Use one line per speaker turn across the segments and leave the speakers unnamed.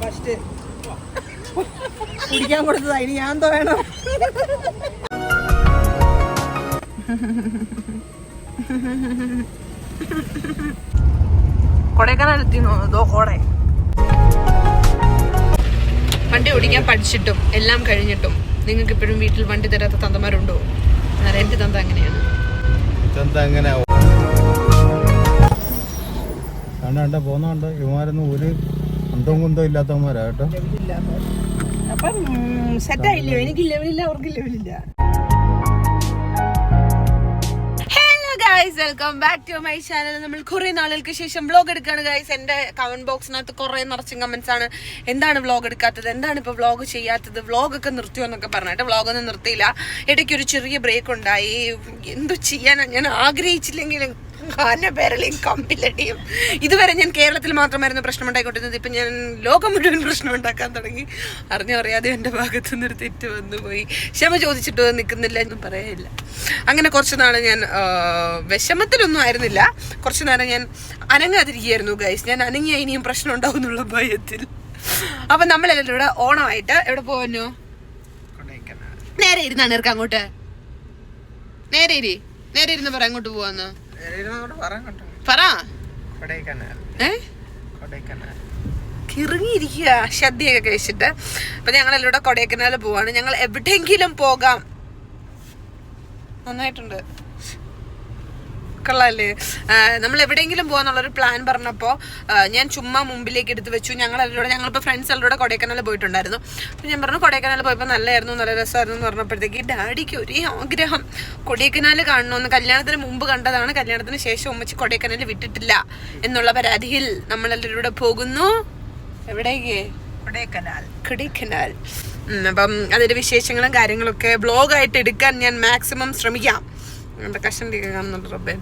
First. കുടിക്കാൻ കൊടുത്തതാ ഇനി ഞാൻ എന്തോ വേണം. കൊടൈക്കനാലെത്തിന്നോ ഇതോ കോടை വണ്ടി ഓടിക്കാൻ പഠിച്ചിട്ടും എല്ലാം കഴിഞ്ഞിട്ടും നിങ്ങൾക്ക് ഇപ്പോഴും വീട്ടിൽ വണ്ടി തരാത്ത തന്തമാരുണ്ടോ? എന്നാൽ എന്റെ തന്ത അങ്ങനെയാണ്.
തന്ത അങ്ങനെ പോന്നോണ്ട് ഇവന്മാരൊന്നും ഒരു അന്തവും കുന്തവും ഇല്ലാത്തവന്മാരാ കേട്ടോ.
അപ്പം സെറ്റ് ആയില്ലയോ എനിക്ക് ലെവലില്ല അവർക്ക് ലെവലില്ല guys welcome back to my channel നമ്മൾ കുറെ നാളുകൾക്ക് ശേഷം വ്ലോഗ് എടുക്കുകയാണ് ഗൈസ് എന്റെ കമന്റ് ബോക്സിനകത്ത് കുറെ നിറച്ചും കമന്റ്സ് ആണ്. എന്താണ് വ്ളോഗ് എടുക്കാത്തത്? എന്താണ് ഇപ്പൊ വ്ളോഗ് ചെയ്യാത്തത്? വ്ളോഗ് ഒക്കെ നിർത്തിയോ എന്നൊക്കെ പറഞ്ഞിട്ട് വ്ളോഗ് ഒന്നും നിർത്തിയില്ല. ഇടയ്ക്ക് ഒരു ചെറിയ ബ്രേക്ക് ഉണ്ടായി. എന്തു ചെയ്യാൻ ഞാൻ ആഗ്രഹിച്ചില്ലെങ്കിലും കാന പേരളിയും കമ്പിലടിയും. ഇതുവരെ ഞാൻ കേരളത്തിൽ മാത്രമായിരുന്നു പ്രശ്നം ഉണ്ടായിക്കൊണ്ടിരുന്നത് ഇപ്പം ഞാൻ ലോകം മുഴുവൻ പ്രശ്നം ഉണ്ടാക്കാൻ തുടങ്ങി. അറിഞ്ഞു അറിയാതെ എന്റെ ഭാഗത്തു നിന്നൊരു തെറ്റ് വന്നു പോയി ക്ഷമ ചോദിച്ചിട്ട് നിൽക്കുന്നില്ല എന്നും പറയില്ല അങ്ങനെ കുറച്ച് നാൾ ഞാൻ വിഷമത്തിലൊന്നും ആയിരുന്നില്ല. കുറച്ച് നേരം ഞാൻ അനങ്ങാതിരിക്കുകയായിരുന്നു ഗൈസ് ഞാൻ അനങ്ങിയ ഇനിയും പ്രശ്നം ഉണ്ടാവും എന്നുള്ള ഭയത്തിൽ. അപ്പം നമ്മളെല്ലാവരും ഇവിടെ ഓണമായിട്ട് എവിടെ പോകുന്നു നേരെ ഇരുന്നാണ് ഇറക്കാം അങ്ങോട്ട്. നേരെ ഇരി. നേരെ ഇരുന്ന് പറ അങ്ങോട്ട് പോവാന്ന്. പറ. കിറങ്ങിയിരിക്കുക ശ്രദ്ധയൊക്കെ കഴിച്ചിട്ട്. അപ്പൊ ഞങ്ങൾ എല്ലാവരും കൊടൈക്കനാൽ പോവാണ്. ഞങ്ങൾ എവിടെയെങ്കിലും പോകാം. നന്നായിട്ടുണ്ട്. കൊള്ളാല്ലേ നമ്മൾ എവിടെയെങ്കിലും പോകാന്നുള്ളൊരു പ്ലാൻ പറഞ്ഞപ്പോൾ ഞാൻ ചുമ്മാ മുമ്പിലേക്ക് എടുത്ത് വെച്ചു. ഞങ്ങൾ എല്ലാവരും ഞങ്ങളിപ്പോൾ ഫ്രണ്ട്സ് എല്ലാവരും കൊടൈക്കനാൽ പോയിട്ടുണ്ടായിരുന്നു. അപ്പോൾ ഞാൻ പറഞ്ഞു കൊടൈക്കനാൽ പോയപ്പോൾ നല്ലതായിരുന്നു നല്ല രസമായിരുന്നു എന്ന് പറഞ്ഞപ്പോഴത്തേക്ക് ഡാഡിക്ക് ഒരേ ആഗ്രഹം. കൊടൈക്കനാൽ കാണണമെന്ന് കല്യാണത്തിന് മുമ്പ് കണ്ടതാണ്. കല്യാണത്തിന് ശേഷം ഉമ്മച്ചി കൊടൈക്കനാൽ വിട്ടിട്ടില്ല എന്നുള്ള പരാതിയിൽ നമ്മളെല്ലാവരും കൂടെ പോകുന്നു. എവിടേക്ക് കൊടൈക്കനാൽ. അപ്പം അതിന്റെ വിശേഷങ്ങളും കാര്യങ്ങളൊക്കെ ബ്ലോഗായിട്ട് എടുക്കാൻ ഞാൻ മാക്സിമം ശ്രമിക്കാം. എന്റെ കഷണ്ടിയൊക്കെ കാണുന്നുണ്ട് റബ്ബേ.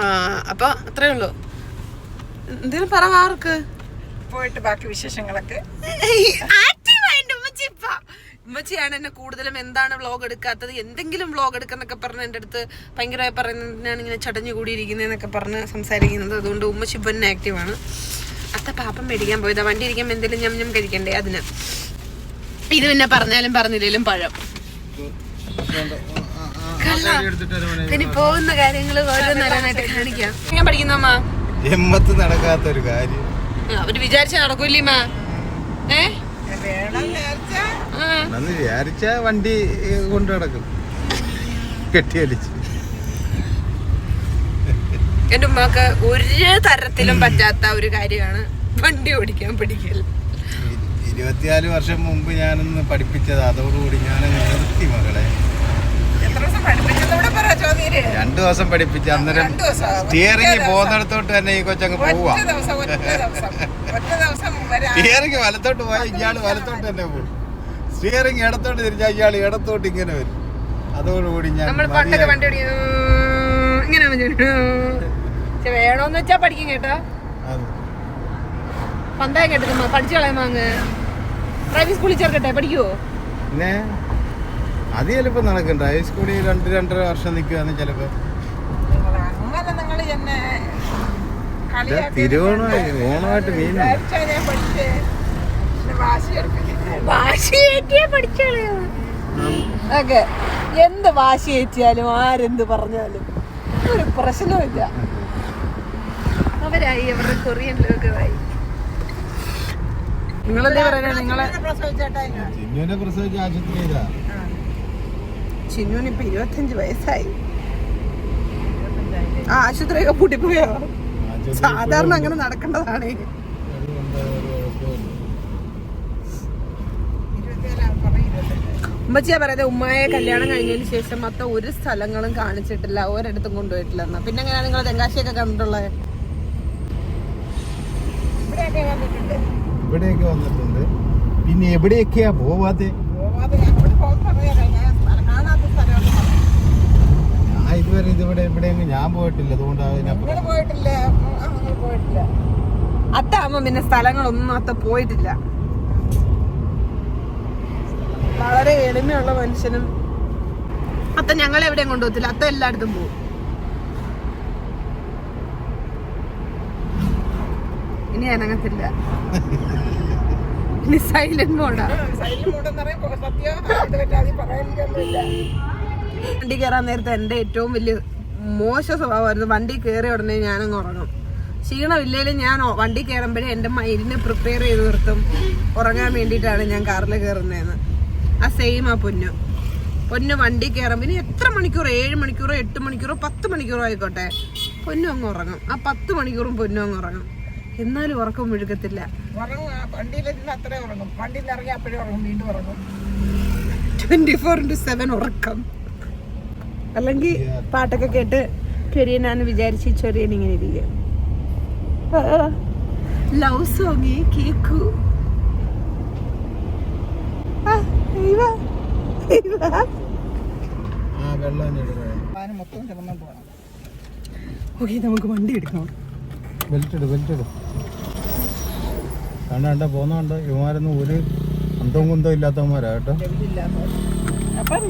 ആ അപ്പൊ അത്രേ ഉള്ളൂ. എന്തേലും പറ ആർക്ക്.
പോയിട്ട് ബാക്കി വിശേഷങ്ങളൊക്കെ.
ഉമ്മച്ചിയാണ് എന്നെ കൂടുതലും എന്താണ് വ്ളോഗ് എടുക്കാത്തത്? എന്തെങ്കിലും വ്ലോഗ് എടുക്കുന്നൊക്കെ പറഞ്ഞ് എന്റെ അടുത്ത് ഭയങ്കരമായി പറയുന്നതിനാണ് ഇങ്ങനെ ചടഞ്ഞു കൂടിയിരിക്കുന്നതെന്നൊക്കെ പറഞ്ഞ് സംസാരിക്കുന്നത്. അതുകൊണ്ട് ഉമ്മച്ചി ഇപ്പം തന്നെ ആക്റ്റീവാണ് അത്ത പാപ്പം മേടിക്കാൻ പോയതാ. വണ്ടി ഇരിക്കുമ്പോൾ എന്തെങ്കിലും ഞം ഞം കഴിക്കണ്ടേ അതിന്? ഇത് പിന്നെ പറഞ്ഞാലും പറഞ്ഞില്ലേലും പഴം. ഇനി പോകുന്ന കാര്യങ്ങൾ ഓരോന്നോരോന്നായിട്ട് കാണിക്കാം. ഞാൻ പഠിക്കുന്നമ്മ
ജമ്മത്ത് നടക്കാത്ത ഒരു കാര്യം.
അവർ വിചാരിച്ച നടക്കൂല്ലേ മാ ഏ?
വിചാരിച്ചാ
വണ്ടി കൊണ്ട് നടക്കും. കെട്ടിയടിച്ച്.
എന്റെ ഉമ്മക്ക് ഒരു തരത്തിലും പറ്റാത്ത ഒരു കാര്യമാണ് വണ്ടി ഓടിക്കാൻ പഠിക്കൽ
ഇരുപത്തിനാല് വർഷം മുമ്പ് ഞാനൊന്ന് പഠിപ്പിച്ചത് അതോടുകൂടി ഞാൻ നിർത്തി മകളെ
എത്ര ദിവസം പഠിപ്പിച്ചതോടെ പറ ചോദ്യര്
രണ്ടു ദിവസം പഠിപ്പിച്ച് അന്നേരം. സ്റ്റിയറിംഗ്. പോകുന്നിടത്തോട്ട് തന്നെ ഈ കൊച്ചങ്ങ് പോവാ. സ്റ്റിയറിംഗ് വലത്തോട്ട് പോയാൽ ഇയാൾ വലത്തോട്ട് തന്നെ പോകും. സ്റ്റിയറിംഗ് ഇടത്തോട്ട് തിരിച്ചാൽ ഇയാൾ ഇടത്തോട്ട് ഇങ്ങനെ വരും. അതോടുകൂടി ഞാൻ
വേണോന്ന് വെച്ചാ പഠിക്കും കേട്ടോ.
അത്.
കേട്ടോ പഠിച്ചു കളയാൻ വാങ്ങ്. പ്രൈവറ്റ് സ്കൂളിൽ ചേർക്കട്ടെ പഠിക്കുവോ?
അത് ചിലപ്പോ നടക്കണ്ട. ഹൈസ്കൂളിൽ രണ്ട് രണ്ടര വർഷം നിൽക്കുകയാണ് ചിലപ്പോ.
നിങ്ങൾ അങ്ങനെ നിങ്ങൾ എന്നെ
തിരുവോണമായി ഓണമായിട്ട് മീൻ
വാശിയേറ്റിയാ ഓക്കെ എന്ത് വാശി ഏറ്റിയാലും ആരെന്ത് പറഞ്ഞാലും ഒരു പ്രശ്നമില്ല അവരായി അവരുടെ കൊറിയൻ ലോകമായി നിങ്ങളല്ലേ പറയുക നിങ്ങളെ
പ്രസവിച്ചേട്ടാ
പ്രസവിച്ച പ്രസവിച്ച് ആശുപത്രി
ചിന്നുവിന് ഇപ്പൊ ഇരുപത്തഞ്ച് വയസ്സായി. ആ ആശുപത്രിയൊക്കെ പൂട്ടിപ്പോയോ? സാധാരണ അങ്ങനെ നടക്കേണ്ടതാണ്. ഉമ്മച്ചിയാ പറയുന്നത് ഉമ്മയെ കല്യാണം കഴിഞ്ഞതിന് ശേഷം മൊത്തം ഒരു സ്ഥലങ്ങളും കാണിച്ചിട്ടില്ല ഒരിടത്തും കൊണ്ടുപോയിട്ടില്ലെന്ന് പിന്നെ എങ്ങനെയാണ് നിങ്ങൾ തെങ്കാശിയൊക്കെ കണ്ടിട്ടുള്ളത്
ഇവിടെയൊക്കെ വന്നിട്ടുണ്ട്.
പിന്നെ എവിടെയൊക്കെയാ പോവാതെ
ഞാൻ ഇവിടെ പോകും പറയാം ഞാൻ സ്ഥലം കാണാത്ത സ്ഥലമൊന്നും
ഞാൻ ഇതുവരെ ഇതിവിടെ എവിടെയെങ്കിലും ഞാൻ പോയിട്ടില്ല. അതുകൊണ്ട് അതിനപ്പുറം
പോയിട്ടില്ല. നിങ്ങൾ പോയിട്ടില്ല.
അത്ത അമ്മ പിന്നെ സ്ഥലങ്ങളൊന്നും അത്ത പോയിട്ടില്ല. വളരെ എളിമയുള്ള മനുഷ്യനും അത്ത ഞങ്ങളെ എവിടെയും കൊണ്ടുപോകത്തില്ല. അത്ത എല്ലായിടത്തും പോകും ഇനി അനങ്ങത്തില്ല.
ഇനി സൈലന്റ് മോഡാ
സൈലന്റ് മോഡെന്ന് പറയുമ്പോ സത്യം പറയാനില്ല
വണ്ടി കയറാൻ നേരത്തെ എന്റെ ഏറ്റവും വലിയ മോശ സ്വഭാവമായിരുന്നു. വണ്ടി കയറി ഉടനെ ഞാനങ്ങ് ഉറങ്ങും. ക്ഷീണമില്ലേലും ഞാൻ വണ്ടി കയറുമ്പോഴേ എന്റെ മൈൻഡിനെ പ്രിപ്പയർ ചെയ്ത് നിർത്തും. ഉറങ്ങാൻ വേണ്ടിയിട്ടാണ് ഞാൻ കാറിൽ കയറുന്നതെന്ന് ആ സെയിം ആ പൊന്നു. പൊന്നു വണ്ടി കയറുമ്പോൾ ഇനി എത്ര മണിക്കൂർ ഏഴ് മണിക്കൂറോ? എട്ട് മണിക്കൂറോ? പത്ത് മണിക്കൂറോ ആയിക്കോട്ടെ. പൊന്നു അങ്ങ് ഉറങ്ങും. ആ പത്ത് മണിക്കൂറും പൊന്നു അങ്ങ് ഉറങ്ങും. എന്നാലും ഉറക്കം മുഴുകത്തില്ല ട്വന്റി ഫോർ ഇന്റു സെവൻ ഉറക്കം. അല്ലെങ്കിൽ പാട്ടൊക്കെ കേട്ട് ചെറിയനാന്ന് വിചാരിച്ച് ചെറിയൻ ഇങ്ങനെ ഇരിക്കും ലവ് സോങ് കേക്കു. ഓക്കെ നമുക്ക് വണ്ടി എടുക്കണം
ബെൽറ്റ് ഇട് ബെൽറ്റ് ഇട്. കണ്ട കണ്ട പോകുന്നോണ്ട് ഇവന്മാരൊന്നും ഒരു അന്തവും കുന്തവും ഇല്ലാത്തവന്മാരാ കേട്ടോ.
അപ്പം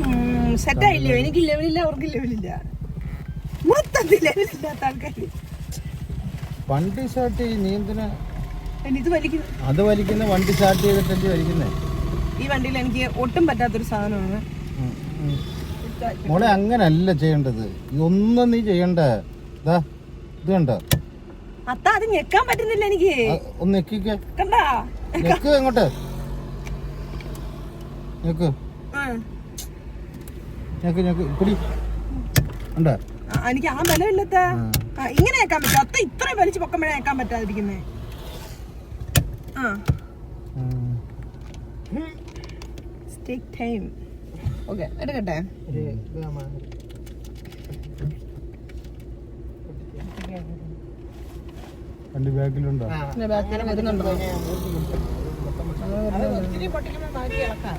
സെറ്റ് ആയില്ലയോ എനിക്ക് ലെവലില്ല അവർക്ക് ലെവലില്ല മൊത്തത്തിൽ ലെവലില്ലാത്ത ആൾക്കാർ
വണ്ടി സ്റ്റാർട്ട് നീ എന്തിനാ?
ഇത് വലിക്കുന്നു
അത് വലിക്കുന്ന വണ്ടി സ്റ്റാർട്ട് ചെയ്തിട്ടല്ലേ വലിക്കുന്നേ?
ഈ വണ്ടിയിൽ എനിക്ക് ഒട്ടും പറ്റാത്തൊരു സാധനമാണ്.
മോളെ അങ്ങനല്ല ചെയ്യേണ്ടത്. ഇതൊന്നും നീ ചെയ്യണ്ട. ഇതാ ഇത് കണ്ട?
അത്ത അത് ഞെക്കാൻ പറ്റുന്നില്ല എനിക്ക്.
ഒന്ന് നെക്കിക്ക
കണ്ടാ?
നെക്ക് എങ്ങോട്ട് നെക്ക് ഞെക്ക് ഞെക്ക് പിടി. ഉണ്ട?
ആ, എനിക്ക് ആ ബലമില്ലത്ത ആ, ഇങ്ങനെ ആക്കാൻ പറ്റും അത്ത ഇത്ര വലിച്ചു പൊക്കമ്പഴേ ആക്കാൻ പറ്റാതിരിക്കുന്നേ. ആ. ടേക്ക് ടൈം ഓക്കെ എടുക്കട്ടെ.
രണ്ട് ബാക്കിലുണ്ടോ
പിന്നെ ബാക്കിൽ വരുന്നുണ്ടോ
ഒത്തിരി പൊട്ടിക്കുമ്പോൾ മാറ്റി ഇളക്കാം.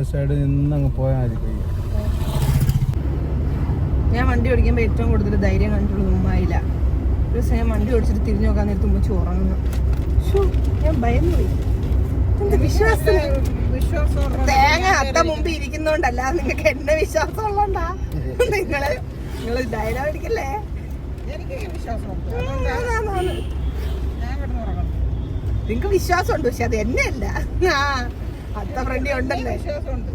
ഇട സൈഡിൽ നിന്ന് അങ്ങ് പോയാൽ മതി പയ്യെ.
ഞാൻ വണ്ടി ഓടിക്കുമ്പോൾ ഏറ്റവും കൂടുതൽ ധൈര്യം കണ്ടിട്ടുള്ളത് ഉമ്മായില്ല ഒരു ദിവസം ഞാൻ വണ്ടി ഓടിച്ചിട്ട് തിരിഞ്ഞു നോക്കാൻ നേരത്ത് ഉമ്മ ഉറങ്ങുന്നു ഞാൻ ഭയന്നു പോയി. എന്ത് വിശ്വാസം?
വിശ്വാസം
തേങ്ങ അത്ത മുമ്പ് ഇരിക്കുന്നോണ്ടല്ല നിങ്ങൾക്ക് എന്നെ വിശ്വാസം ഉള്ളോണ്ടാ? നിങ്ങൾ നിങ്ങൾ ഡയലോഗ് അടിക്കല്ലേ?
എനിക്ക് ഉറങ്ങണം
നിങ്ങക്ക് വിശ്വാസമുണ്ട് പക്ഷെ അത് എന്നെ അല്ല ആ അത്ത ഫ്രണ്ടി ഉണ്ടല്ലേ?
വിശ്വാസമുണ്ട്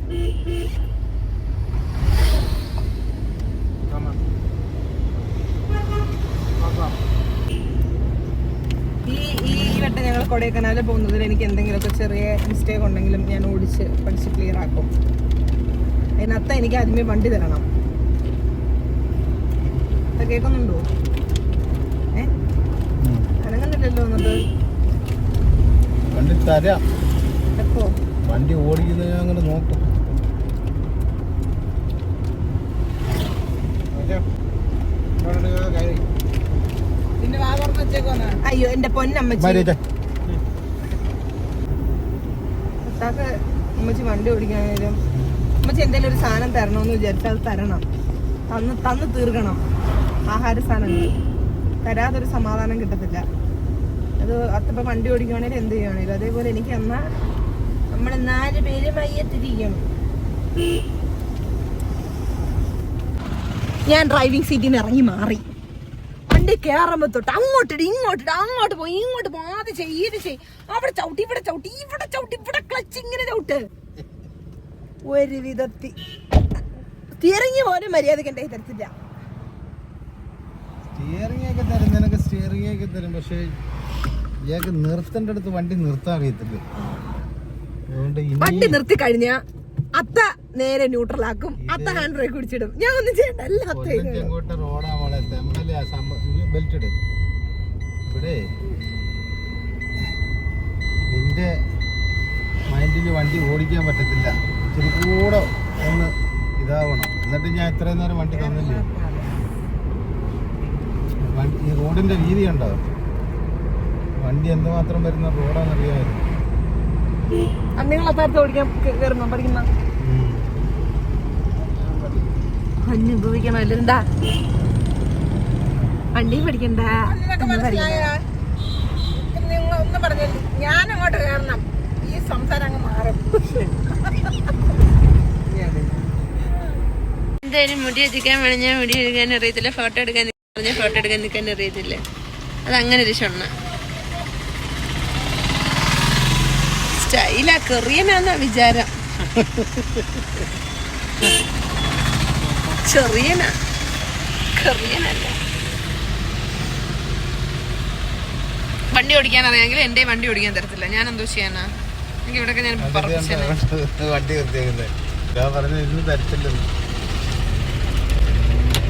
ഈ ഈ വട്ടം ഞങ്ങൾ പോകുന്നതിൽ എനിക്ക് എന്തെങ്കിലുമൊക്കെ ചെറിയ മിസ്റ്റേക്ക് ഉണ്ടെങ്കിലും ഞാൻ ഓടിച്ച് പഠിച്ച് ക്ലിയർ ആക്കും. അതിനകത്ത് എനിക്ക് ആദ്യമേ വണ്ടി തരണം. കേൾക്കുന്നുണ്ടോ? ഏ. അനങ്ങുന്നില്ലല്ലോ
തരാം.
എപ്പോ?
വണ്ടി ഓടിക്കുന്നത് ഞാൻ അങ്ങനെ നോക്കും.
അയ്യോ എന്റെ പൊന്നമ്മച്ചി. അമ്മച്ചി വണ്ടി ഓടിക്കാനും അമ്മച്ചി എന്തെങ്കിലും ഒരു സാധനം തരണമെന്ന് വിചാരിച്ചാൽ അത് തരണം. തന്ന് തന്ന് തീർക്കണം. ആഹാര സാധനങ്ങൾ. തരാതൊരു സമാധാനം കിട്ടത്തില്ല. അത് അത്ര വണ്ടി ഓടിക്കുവാണേലും എന്ത് ചെയ്യുവാണേലും. അതേപോലെ എനിക്ക് എന്നാ നമ്മൾ നാല് പേര് മയ്യത്തിരിക്കും ഞാൻ ഡ്രൈവിംഗ് സീറ്റിൽ നിന്ന് ഇറങ്ങി മാറി. വണ്ടി കയറുമ്പോ തൊട്ട് അങ്ങോട്ടിട്ട് ഇങ്ങോട്ടിട്ട് അങ്ങോട്ട് പോയി ഇങ്ങോട്ട് പോയി ഇത് ചെയ്. അവിടെ ചവിട്ടി ഇവിടെ ചവിട്ടി ഇവിടെ ചവിട്ടി ഇവിടെ ക്ലച്ച് ഇങ്ങനെ ചവിട്ട്. ഒരു വിധത്തി തിരങ്ങി പോലും മര്യാദയ്ക്ക് എന്റെ തരത്തില്ല.
സ്റ്റിയറിംഗ് ഒക്കെ തരും സ്റ്റിയറിംഗ് തരും പക്ഷേ നിർത്തേണ്ട അടുത്ത് വണ്ടി നിർത്താൻ അറിയത്തില്ല.
വണ്ടി നിർത്തി കഴിഞ്ഞ അത്ത നേരെ ന്യൂട്രൽ ആക്കും. അത്ത ഹാൻഡ് ബ്രേക്ക് പിടിച്ചിടും. ഞാൻ ഒന്നും ചെയ്യണ്ട എല്ലാ
ഇവിടെ. നിന്റെ മൈൻഡിൽ വണ്ടി ഓടിക്കാൻ പറ്റത്തില്ല. ഇച്ചിരി കൂടെ ഒന്ന് ഇതാവണം. എന്നിട്ട് ഞാൻ ഇത്രയും നേരം വണ്ടി തന്നില്ലേ? ഈ റോഡിന്റെ വീതി കണ്ടോ? വണ്ടി എന്തുമാത്രം വരുന്ന റോഡാണെന്നറിയാമായിരുന്നു
നിങ്ങൾ അത്താരത്തെ ഓടിക്കാൻ കയറുമ്പോ പഠിക്കുന്ന അനുഭവിക്കണം. എന്താ? വണ്ടി പഠിക്കണ്ട.
ഒന്നും പറഞ്ഞില്ല ഞാൻ അങ്ങോട്ട് കയറണം. ഈ സംസാരം അങ്ങ് മാറും.
എന്തായാലും മുടി അധികം ഞാൻ മുടി എടുക്കാൻ അറിയത്തില്ല. ഫോട്ടോ എടുക്കാൻ പറഞ്ഞ ഫോട്ടോ എടുക്കാൻ നിൽക്കാൻ അറിയത്തില്ല. അത് അങ്ങനെ ഒരു ഷൊണ്ണ സ്റ്റൈലാ കെറിയനാന്ന വിചാരം. ചെറിയനാ. കെറിയനല്ല. വണ്ടി ഓടിക്കാൻ അറിയാമെങ്കിൽ എന്റെ വണ്ടി ഓടിക്കാൻ തരത്തില്ല. ഞാൻ എന്തോ ചെയ്യാനാ എനിക്ക് ഇവിടെ ഞാൻ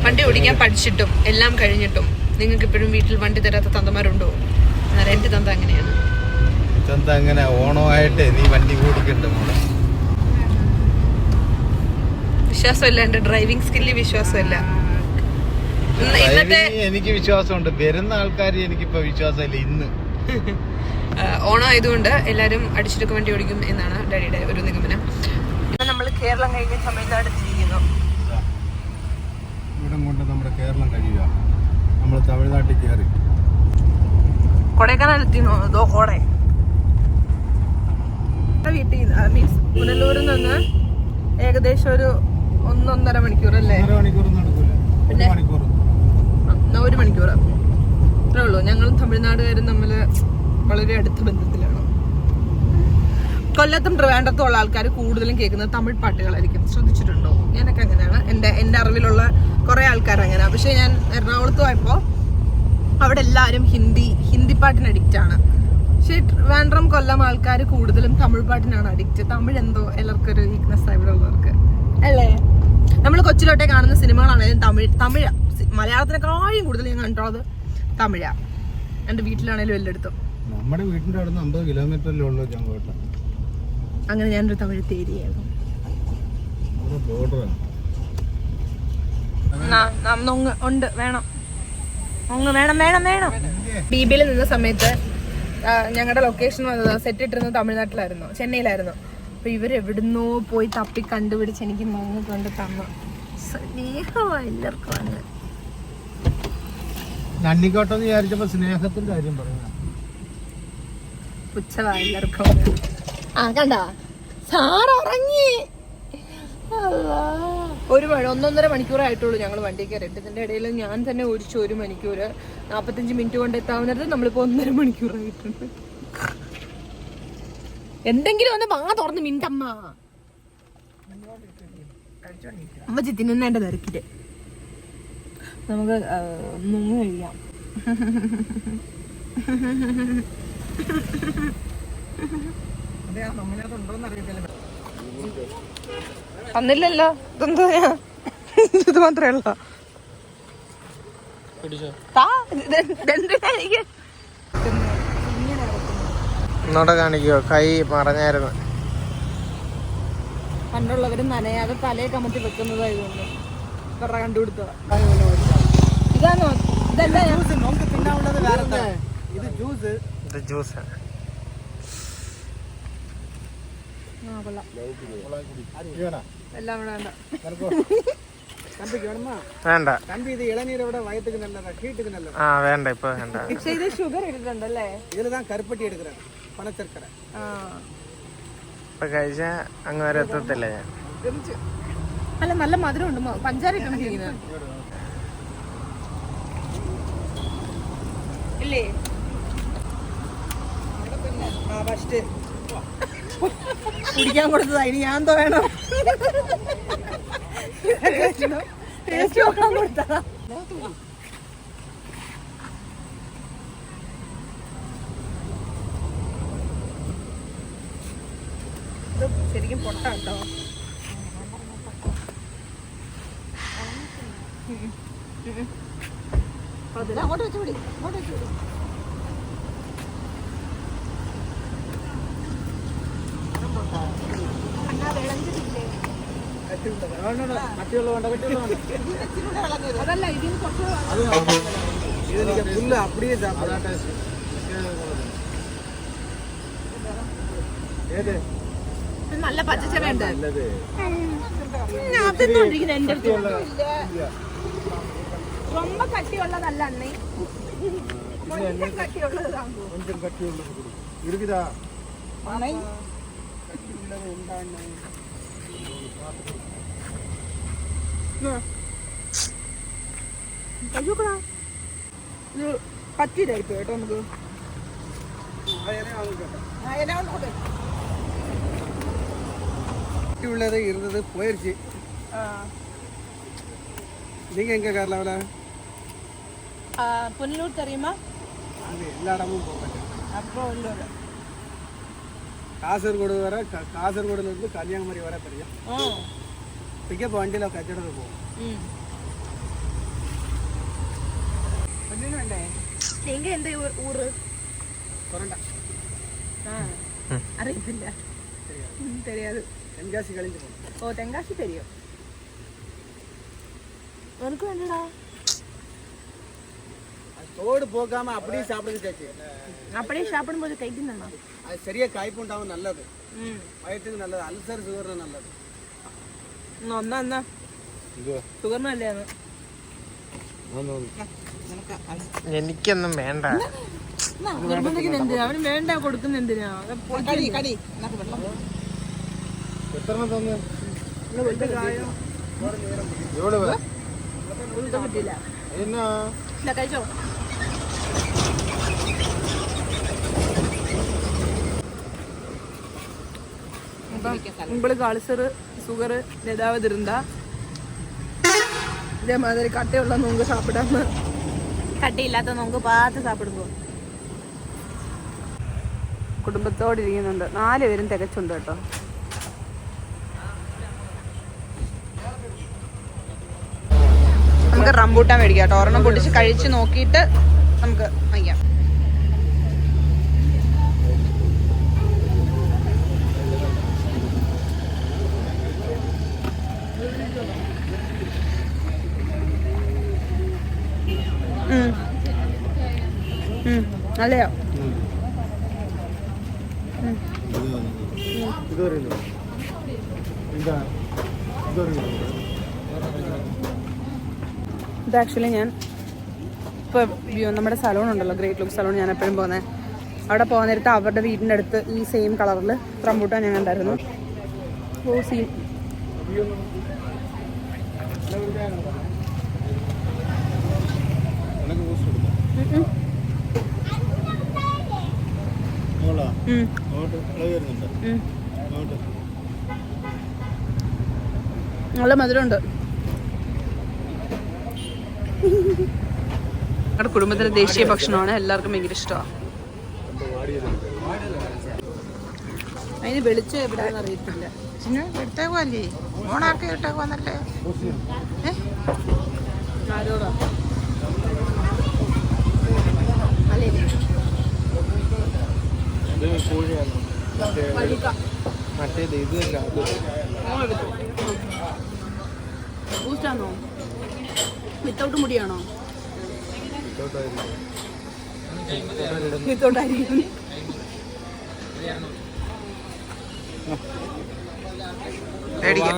വണ്ടി
ഓടിക്കാൻ പഠിച്ചിട്ടും എല്ലാം കഴിഞ്ഞിട്ടും നിങ്ങൾക്ക് ഇപ്പോഴും വീട്ടിൽ വണ്ടി തരാത്ത തന്തമാരുണ്ടോ? എന്റെ തന്ത അങ്ങനെയാണ്.
ഇതെന്താ അങ്ങനെ ഓണമായിട്ട് നീ വണ്ടി ഓടിക്കണ്ട മോളെ?
വിശ്വാസമില്ല എന്റെ ഡ്രൈവിംഗ് സ്കില്ലിൽ വിശ്വാസമില്ല. ഇന്നത്തെ
എനിക്ക് വിശ്വാസമുണ്ട്. വരുന്ന ആൾക്കാർ എനിക്കിപ്പോ വിശ്വാസമില്ല ഇന്ന്.
ഓണം ആയതുകൊണ്ട് എല്ലാരും അടിച്ചെടുക്ക വണ്ടി ഓടിക്കും എന്നാണ് ഡാഡിയുടെ ഒരു നിഗമനം. ഇന്ന് നമ്മൾ കേരളം കഴിഞ്ഞ തമിഴ്നാട് തിരിയുന്നു
ഇവിടം കൊണ്ട് നമ്മുടെ കേരളം കഴിയുക. നമ്മൾ തമിഴ്നാട്ടിൽ കയറി.
കൊടൈക്കനാൽ എത്തിയോ? അതോ കോടെ വീട്ടിൽ മീൻസ് പുനലൂരിൽ നിന്ന് ഏകദേശം ഒരു ഒന്നൊന്നര മണിക്കൂർ അല്ലേ? പിന്നെ? ഒരു മണിക്കൂർ. അത്രേ ഉള്ളൂ. ഞങ്ങളും തമിഴ്നാടുകാരും തമ്മിൽ വളരെ അടുത്ത ബന്ധത്തിലാണ്. കൊല്ലത്തും ട്രിവാൻഡ്രത്തും ഉള്ള ആൾക്കാർ കൂടുതലും കേൾക്കുന്നത് തമിഴ് പാട്ടുകളായിരിക്കും. ശ്രദ്ധിച്ചിട്ടുണ്ടോ? ഞാനൊക്കെ അങ്ങനെയാണ്. എന്റെ എന്റെ അറിവിലുള്ള കുറേ ആൾക്കാർ അങ്ങനെയാണ് പക്ഷേ ഞാൻ എറണാകുളത്ത് പോയപ്പോൾ അവിടെ എല്ലാവരും ഹിന്ദി ഹിന്ദി പാട്ടിന് അഡിക്റ്റ് ആണ്. പക്ഷേ വേണ്ടം കൊല്ലം ആൾക്കാർ കൂടുതലും തമിഴ് പാട്ടിനാണ് അഡിക്റ്റ് തമിഴ് എന്തോ എല്ലാവർക്കും ഒരു വീക്ക്നെസ് ഇവിടെ ഉള്ളവർക്ക്. അല്ലേ? നമ്മൾ കൊച്ചിലോട്ടെ കാണുന്ന സിനിമകളാണെങ്കിലും തമിഴ് തമിഴ് മലയാളത്തിനെക്കാളും കൂടുതൽ ഞാൻ കണ്ടിട്ടുള്ളത് തമിഴാ. എന്റെ വീട്ടിലാണെങ്കിലും എല്ലായിടത്തും.
നമ്മുടെ വീടിന്റെ അവിടെ അമ്പത് കിലോമീറ്ററിലുള്ള ഉള്ളൂ ചങ്കോട്ട.
അങ്ങനെ ഞാനൊരു തമിഴ് തേരിയായിരുന്നു. ഉണ്ട് വേണം. വേണം വേണം വേണം. ബീബിയിൽ നിന്ന സമയത്ത് ഞങ്ങളുടെ ലൊക്കേഷൻ വന്നത് സെറ്റ് ഇട്ടിരുന്നത് തമിഴ്നാട്ടിലായിരുന്നു ചെന്നൈയിലായിരുന്നു. അപ്പൊ ഇവരെവിടുന്നോ പോയി തപ്പി കണ്ടുപിടിച്ച് എനിക്ക് മൂന്ന് കൊണ്ട് തന്നു. സ്നേഹമാണ് എല്ലാവർക്കും അങ്ങ്
നന്ദിക്കോട്ടെന്ന് വിചാരിച്ചപ്പോ സ്നേഹത്തിന്റെ കാര്യം പറഞ്ഞു
പുച്ഛവാ എല്ലാവർക്കും. ആ കണ്ടാ? സാറ് ഉറങ്ങി. ഒരു മണി ഒന്നൊന്നര മണിക്കൂറായിട്ടുള്ളൂ ഞങ്ങൾ വണ്ടി കയറിയിട്ട്. ഇതിന്റെ ഇടയിൽ ഞാൻ തന്നെ ഓടിച്ചു ഒരു മണിക്കൂർ നാപ്പത്തഞ്ച് മിനിറ്റ് കൊണ്ട് എത്താവുന്നത് നമ്മളിപ്പോ ഒന്നര മണിക്കൂറായിട്ടുണ്ട്. എന്തെങ്കിലും ഒന്ന് മാ തുറന്ന് മിണ്ടമ്മ. അമ്മ ചിത്തിനുന്നേണ്ട തിരക്കിൽ. നമുക്ക് ആ, മമ്മിനകത്ത് കഴിയാം തന്നില്ലല്ലോ ഇതെന്തോ ഇത് മാത്രമേ ഉള്ളൂ?
ഒന്നോടെ കാണിക്കോ. കൈ മറഞ്ഞായിരുന്നു.
പണ്ടുള്ളവര് നനയാതെ തലയെ കമത്തി വെക്കുന്നതായതുകൊണ്ട് ഇവരുടെ കണ്ടുപിടുത്തതാ ഇതാണോ? ഇതല്ല
ഇത് ജ്യൂസ്
ഇത് ജ്യൂസ്
ആ, കൊള്ളാം. എല്ലാം വേണ്ട.
വേണ്ട.
കമ്പി ഇത് ഇളനീരോടെ വയറ്റുക്ക് നല്ലതാ ഹീട്ടുക്ക് നല്ലതാ.
ആ വേണ്ട ഇപ്പൊ വേണ്ട.
പക്ഷേ ഇത് ഷുഗർ ഇട്ടിട്ടുണ്ടല്ലേ?
ഇതിൽ താൻ കരുപ്പട്ടി എടുക്കുന്നത്
പണച്ചർക്കര
ഇപ്പൊ കഴിച്ച അങ്ങ് വരെ എത്തത്തില്ല ഞാൻ.
അല്ല നല്ല മധുരം ഉണ്ട് പഞ്ചാര ഇല്ലേ? ആ ഫസ്റ്റ് കുടിക്കാൻ കൊടുത്തതാ ഇനി ഞാൻ എന്തോ വേണം ശരിക്കും പൊട്ടാട്ടോ അങ്ങോട്ട് വെച്ച് പിടി അങ്ങോട്ട് വെച്ച് പിടി
புல்லு அப்படியே சாப்பிடலாம் ഏത്
ഇത് നല്ല പച്ചച്ചെവ ഉണ്ട്
നല്ലത്
അതെന്നോണ്ടിരിക്കുന്നത് എന്റെ അടുത്ത് ரொம்ப കട്ടിയുള്ളതല്ല അണ്ണേ கொஞ்சம் കട്ടിയുള്ളതാണ്
கொஞ்சம் கட்டி உள்ளது கொடு. இருக்குதா
കഴിച്ചോക്കടാ ഇത് പറ്റിയില്ലായിപ്പോ കേട്ടോ നമുക്ക് ആ, ഇല കൊണ്ടോട്ടെ.
உள்ளது இருந்தது போயிருச்சு
ആ.
நீங்க எங்க கேரளாவில்
ആ, പുനലൂർ தெரியுமா
அது எல்லா இடமும் போக
அப்புறம் உள்ளூர்
காசர்கோடு வர க- காசர்கோடுல இருந்து கன்னியாகுமரி வர தெரியும்
ஆ
பிக்கப் வண்டியில் கச்சடத்து போகும்
ம் ഒന്നിനും വേണ്ടേ എങ്ക എന്ത് ഊറ്
கொரண்டா
ആ അറിയത്തില്ല ഉം, தெரியாது
தென்காசி கழிஞ்சு போகும்
ഓ തെങ്കാശി தெரியும் உனக்கு வேண்டடா
அது தோடு போக்காம அப்படியே சாப்பிடுங்க சாச்சி
அப்படியே சாப்பிடும்போது கைக்குந்தாண்ணா
அது சரியா காய்ப்பு உண்டாவும் நல்லது
ம்
வயிற்றுக்கு நல்லது அல்சர் சுகர் நல்லது
ഒന്നാ എന്നാ ഷുഗറിനും അല്ലേന്ന്
എനിക്കൊന്നും വേണ്ട
നിർബന്ധിക്കുന്ന എന്തിനാ അവന് വേണ്ട കൊടുക്കുന്ന എന്തിനാ കടി കടി
എത്ര തോന്നുന്നു
പറ്റില്ല
എന്നാ
ഇല്ല അപ്പം നിങ്ങൾ കാളിസർ சுகர் ஏதாவது இருந்தால் இதே மாதிரி கட்டையுள்ள நொங்கு சாப்பிடாம கட்டி இல்லாத நொங்கு பார்த்து ഇരിക്കുന്നുണ്ട്. നാല് പേരും തികച്ചുണ്ട് കേട്ടോ. നമുക്ക് റംബൂട്ടാൻ മേടിക്കാം കേട്ടോ. ഒരെണ്ണം പൊട്ടിച്ച് കഴിച്ച് നോക്കിയിട്ട് നമുക്ക് വയ്ക്കാം നല്ലയോ
ഇത്
ആക്ച്വലി ഞാൻ ഇപ്പോൾ നമ്മുടെ സലൂൺ ഉണ്ടല്ലോ ഗ്രേറ്റ് ലുക്ക് സലൂൺ ഞാൻ എപ്പോഴും പോകുന്നത് അവിടെ പോകാൻ നേരത്ത് അവരുടെ വീടിന്റെ അടുത്ത് ഈ സെയിം കളറിൽ റംബൂട്ടാൻ ഞാൻ കണ്ടായിരുന്നു. ഓ സീ നല്ല മധുരമുണ്ട്. ഞങ്ങളുടെ കുടുംബത്തിലെ ദേശീയ ഭക്ഷണമാണ്. എല്ലാവർക്കും ഭയങ്കര ഇഷ്ടമാണ്. അതിന് വെളിച്ചം എവിടെയാണെന്ന് അറിയത്തില്ല.
ഇട്ടേക്കുവല്ലേ ഓണാക്കി ഇട്ടേക്കുവന്നല്ലേ?
ആരോടാ? അല്ലേ?
ഇത് കോഴിയാണ്. മറ്റേത് ഇത് അല്ല അത്.
ബൂസ്റ്റാണോ? വിത്തൗട്ട് മുടിയാണോ? വിത്തൗട്ടായിരിക്കും.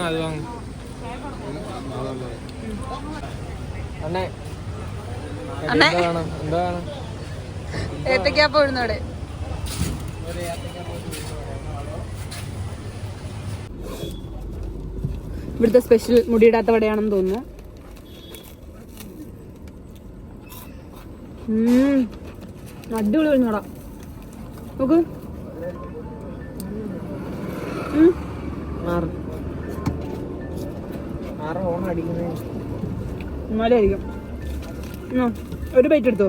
അത് അണ്ണേ
അണ്ണേ.
എന്താ വേണം എന്താ വേണം
ഏത്തക്കാപ്പ ഇടുന്നവിടെ ഇവിടുത്തെ സ്പെഷ്യൽ മുടിയിടാത്ത വടയാണെന്ന് തോന്നുന്നു. അടിപൊളി അടിപൊളി വട. നോക്ക്. ഒരു ബൈറ്റ് എടുത്തോ?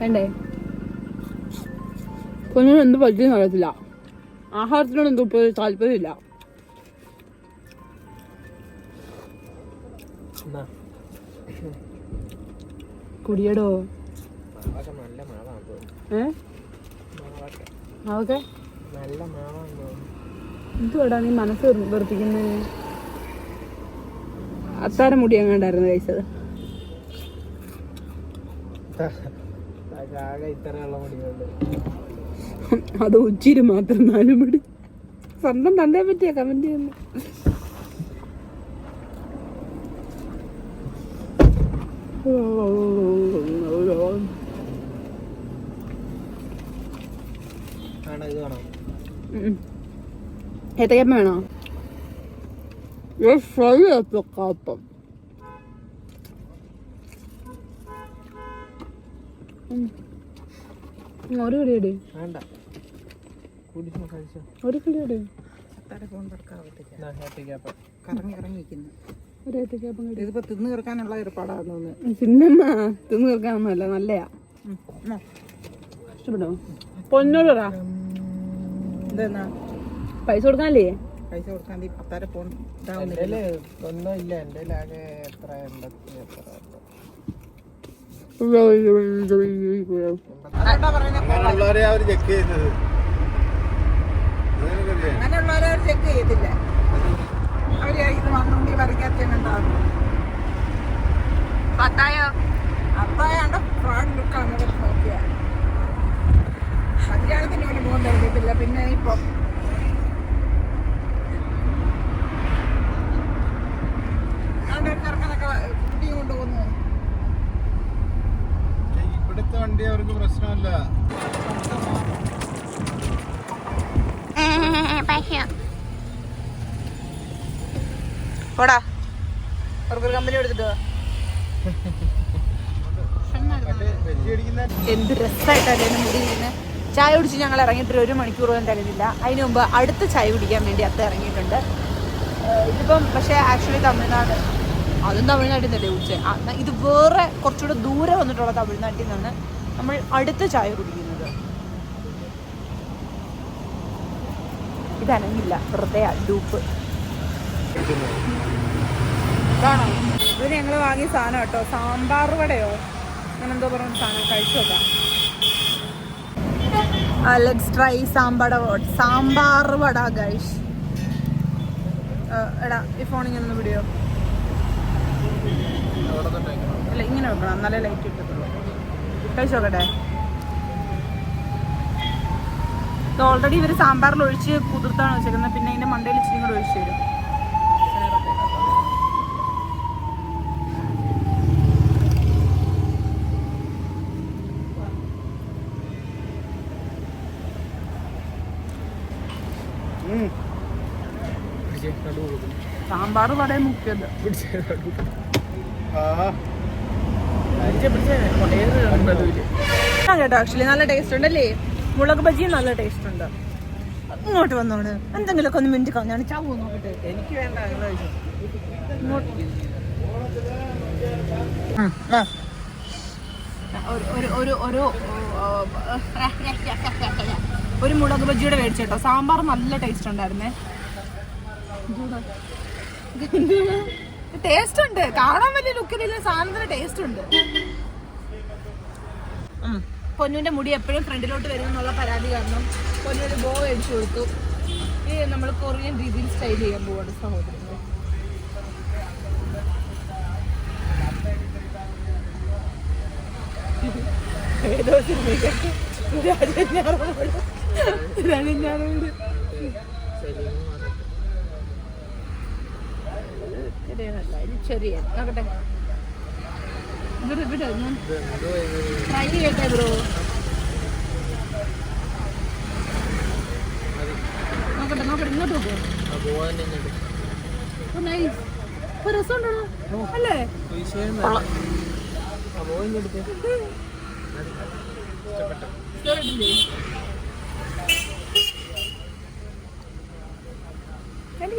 വേണ്ടേ കുഞ്ഞിന് എന്ത് പറ്റിയെന്ന് അറിയത്തില്ല. ആഹാരത്തിനോട് എന്തോ ഇപ്പോൾ താല്പര്യമില്ല. കുടിയടോ. ഏ?
തോന്നുന്നു.
എന്തുവാടാ നീ മനസ്സ് വെറുപ്പിക്കുന്നത് അത്താരം മുടി എങ്ങാണ്ടായിരുന്നു കഴിച്ചത്? അത് ഉച്ചിരി മാത്രം നാലു മണി സ്വന്തം തന്തയെ പറ്റിയ കമന്റ് ചെയ്യുന്നു. ഏത്തക്കപ്പം വേണോ? ഫ്രൈ ഏത്തക്കപ്പം ഒരു കിടി ഇട്.
വേണ്ട.
ഒരു കിടി ഇട്.
ഇതിപ്പോ തിന്നു തീർക്കാനുള്ള ഏർപ്പാടാന്ന് തോന്നുന്നു.
പിന്നെമ്മ തിന്നു തീർക്കാനൊന്നുമല്ല നല്ലയാ. ഇഷ്ടപ്പെട്ടോ?
ഇതെന്നാ?
പൈസ കൊടുക്കാനല്ലേ?
പൈസ കൊടുക്കാൻ പത്താര ഫോൺ
ഇല്ല. എന്റെ ആകെ എത്ര? എൺപത്തി എത്ര
അങ്ങനെയുള്ളവരെ ചെക്ക്
ചെയ്യത്തില്ല. അവർ ഇത് വന്നുകൊണ്ട് വരയ്ക്കാത്തുണ്ടാകും
പത്തായോ?
അത്തായാണ്ട് ഫ്രോഡ് ലുക്കാണ് നോക്കിയ. കല്യാണത്തിന് വേണ്ടി പോകാൻ തുടങ്ങിയിട്ടില്ല പിന്നെ ഇപ്പൊ ചെറുക്കനൊക്കെ കുട്ടിയും കൊണ്ടുപോകുന്നു.
ഇവിടുത്തെ വണ്ടി അവർക്ക് പ്രശ്നമല്ല.
പോടാ അവർക്കൊരു കമ്പനി എടുത്തിട്ടോ എന്ത് രസമായിട്ടല്ലേ മുടി ചായ കുടിച്ച് ഞങ്ങൾ ഇറങ്ങിയിട്ട് ഒരു മണിക്കൂർ പോലും തരുന്നില്ല അതിന് മുമ്പ് അടുത്ത ചായ കുടിക്കാൻ വേണ്ടി അത്ത ഇറങ്ങിയിട്ടുണ്ട്. ഇതിപ്പം പക്ഷേ ആക്ച്വലി തമിഴ്നാട് അതും തമിഴ്നാട്ടിൽ നിന്നല്ലേ കുടിച്ചത് ഇത് വേറെ കുറച്ചുകൂടെ ദൂരെ വന്നിട്ടുള്ള തമിഴ്നാട്ടിൽ നിന്നാണ് നമ്മൾ അടുത്ത ചായ കുടിക്കുന്നത്. ഇതനങ്ങില്ല വെറുതെ ഡൂപ്പ് ഇതാണോ? ഇത് ഞങ്ങൾ വാങ്ങിയ സാധനം കേട്ടോ. സാമ്പാർ വടയോ? അങ്ങനെ എന്തോ പറഞ്ഞ സാധനം കഴിച്ചു നോക്കാം. ലെറ്റ്സ് ട്രൈ സാമ്പാട സാമ്പാർ വട ഗൈഷ് എടാ ഈ ഫോണിങ്ങനൊന്ന് വിടിയോ അല്ല ഇങ്ങനെ വെക്കണം. എന്നാലേ ലൈറ്റ് കിട്ടത്തുള്ളൂ. കഴിച്ചു നോക്കട്ടെ. ഇത് ഓൾറെഡി ഇവർ സാമ്പാറിൽ ഒഴിച്ച് കുതിർത്താണ് വെച്ചേക്കുന്നത്. പിന്നെ ഇതിന്റെ മണ്ടയിൽ ഇച്ചിരി കൂടെ ഒഴിച്ച് തരും. സാമ്പാർ
ആ
ആ കേട്ടോ നല്ല ടേസ്റ്റ് ഉണ്ട് അല്ലേ മുളക് നല്ല ടേസ്റ്റ് ഉണ്ട്. ഇങ്ങോട്ട് വന്നോട് എന്തെങ്കിലുമൊക്കെ ഒന്ന് മിണ്ടി കളഞ്ഞാണ് ചാവോ നോക്കട്ടെ.
എനിക്ക് വേണ്ട
ഒരു ഒരു ഒരു ഒരു മുളക് ബജിയുടെ മേടിച്ചേട്ടോ സാമ്പാർ നല്ല ടേസ്റ്റ് ഉണ്ടായിരുന്നേ. ടേസ്റ്റ് ഉണ്ട് കാണാൻ വലിയ ലുക്കിലില്ല സാധനത്തിന് ടേസ്റ്റ് ഉണ്ട്. പൊന്നുവിന്റെ മുടി എപ്പോഴും ഫ്രണ്ടിലോട്ട് വരും എന്നുള്ള പരാതി കാരണം പൊന്നു ഒരു ബോ അടിച്ചു കൊടുത്തു. ഈ നമ്മൾ കൊറിയൻ രീതിയിൽ സ്റ്റൈൽ ചെയ്യാൻ പോവാണ് സഹോദരൻ ഏതോ സിനിമയ്ക്കൊക്കെ രാജഞ്ഞാറോട് രാജഞ്ഞാറോട് ചെറിയ നോക്കട്ടെ. ബ്രോ ഇങ്ങോട്ട് അല്ലേ?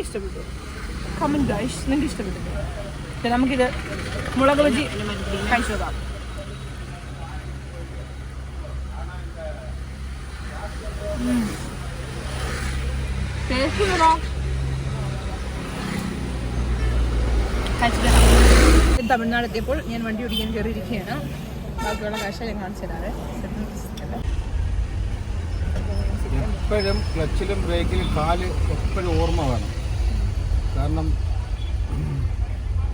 ഇഷ്ടപ്പെട്ടില്ലേ? കമന്റ് ഗൈസ് നിങ്ങൾക്ക് ഇഷ്ടപ്പെട്ടിട്ട് നമുക്കിത് മുളക് വെച്ച് കഴിച്ചു നോക്കാം. തമിഴ്നാട് എത്തിയപ്പോൾ ഞാൻ വണ്ടി ഓടിക്കാൻ കയറിയിരിക്കുകയാണ്. ബാക്കിയുള്ള കാഴ്ച ഞാൻ കാണിച്ചു തരാറ്
എപ്പോഴും ക്ലച്ചിലും ബ്രേക്കിലും കാൽ എപ്പോഴും ഓർമ്മ വേണം. കാരണം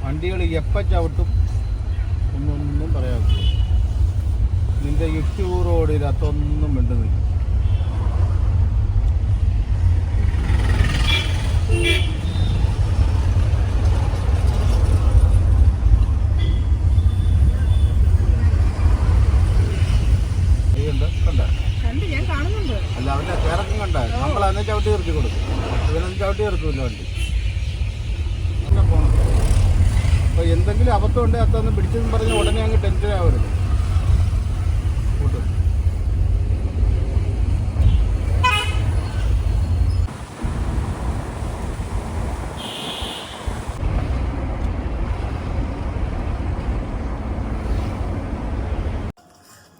വണ്ടികൾ എപ്പം ചവിട്ടും ഒന്നൊന്നും പറയാൻ നിന്റെ റോഡിൽ അതൊന്നും മിണ്ടുന്നില്ല അല്ല അവന്റെ കണ്ട? നമ്മൾ അന്ന് ചവിട്ടി ഇറക്കി കൊടുക്കും. ഇവനൊന്നും ചവിട്ടി ഇറക്കുമല്ലോ വണ്ടി അങ്ങനെ പോണം അപ്പൊ എന്തെങ്കിലും അബദ്ധം ഉണ്ടെങ്കിൽ അത്തൊന്ന് പിടിച്ചെന്ന് പറഞ്ഞ് ഉടനെ അങ്ങ് ടെൻഷൻ ആവരുത്.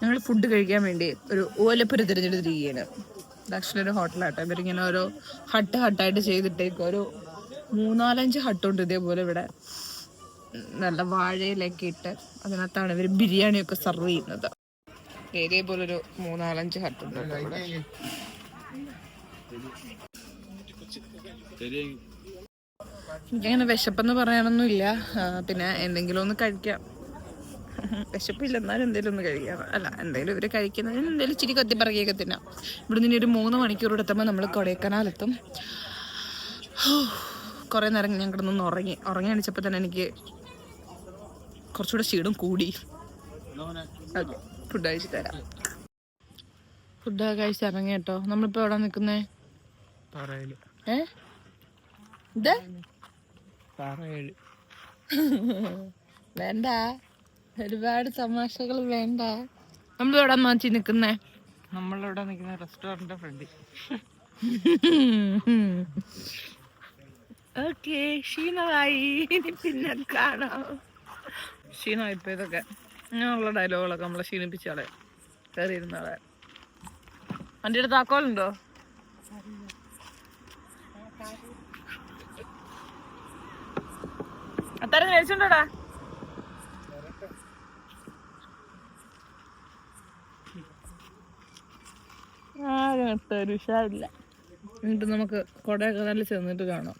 ഞങ്ങൾ ഫുഡ് കഴിക്കാൻ വേണ്ടി ഒരു ഓലപ്പുര തിരഞ്ഞെടുത്തിരിക്കുകയാണ്. ദക്ഷിണ ഒരു ഹോട്ടലാട്ടോ ഇവരിങ്ങനെ ഓരോ ഹട്ട് ഹട്ടായിട്ട് ചെയ്തിട്ടേക്കും ഒരു മൂന്നാലഞ്ച് ഹട്ടുണ്ട് ഇതേപോലെ ഇവിടെ. നല്ല വാഴയിലൊക്കെ ഇട്ട് അതിനകത്താണ് ഇവർ ബിരിയാണിയൊക്കെ സെർവ് ചെയ്യുന്നത്. ഇതേപോലെ ഒരു മൂന്നാലഞ്ച് ഹട്ടുണ്ട് എനിക്കങ്ങനെ വിശപ്പെന്ന് പറയാനൊന്നുമില്ല. ഇല്ല പിന്നെ എന്തെങ്കിലും ഒന്ന് കഴിക്കാം. വിശപ്പില്ല എന്നാലും എന്തെങ്കിലും ഒന്ന് കഴിക്കാം. അല്ല എന്തെങ്കിലും ഇവർ കഴിക്കുന്നതിന് എന്തെങ്കിലും ഇച്ചിരി കത്തി പറകിയൊക്കെ തിന്നാം. ഇവിടെ നിന്ന് ഒരു മൂന്ന് മണിക്കൂർ എത്തുമ്പോൾ നമ്മൾ കൊടൈക്കനാലെത്തും. കുറേ നേരം ഞാൻ കിടന്നൊന്ന് ഉറങ്ങി. ഉറങ്ങി അണിച്ചപ്പോൾ തന്നെ എനിക്ക് കുറച്ചുകൂടെ ക്ഷീണം കൂടി. ഓക്കെ ഫുഡ് കഴിച്ച് തരാം. ഫുഡ് കഴിച്ച് ഇറങ്ങി കേട്ടോ. നമ്മളിപ്പോ എവിടെ
നിക്കുന്നേ
ഏ? വേണ്ട. ഒരുപാട് തമാശകൾ വേണ്ട. നമ്മളിവിടെ മാറ്റി നിക്കുന്നേ
നമ്മളിവിടെ നിൽക്കുന്ന റെസ്റ്റോറന്റിന്റെ ഫ്രണ്ടിൽ
ഓക്കെ ക്ഷീണമായി. ഇനി പിന്നെ കാണാം. ക്ഷീണമായി ഇപ്പൊ ഇതൊക്കെ അങ്ങനെയുള്ള ഡയലോഗുകളൊക്കെ നമ്മളെ ക്ഷീണിപ്പിച്ചാളെ കയറിയിരുന്നാളെ വണ്ടിയുടെ താക്കോലുണ്ടോ അത്തരം കഴിച്ചുണ്ടോടാ ആരും ഉഷാറില്ല. എന്നിട്ട് നമുക്ക് കൊടൈക്കനാലിൽ ചെന്നിട്ട് കാണാം.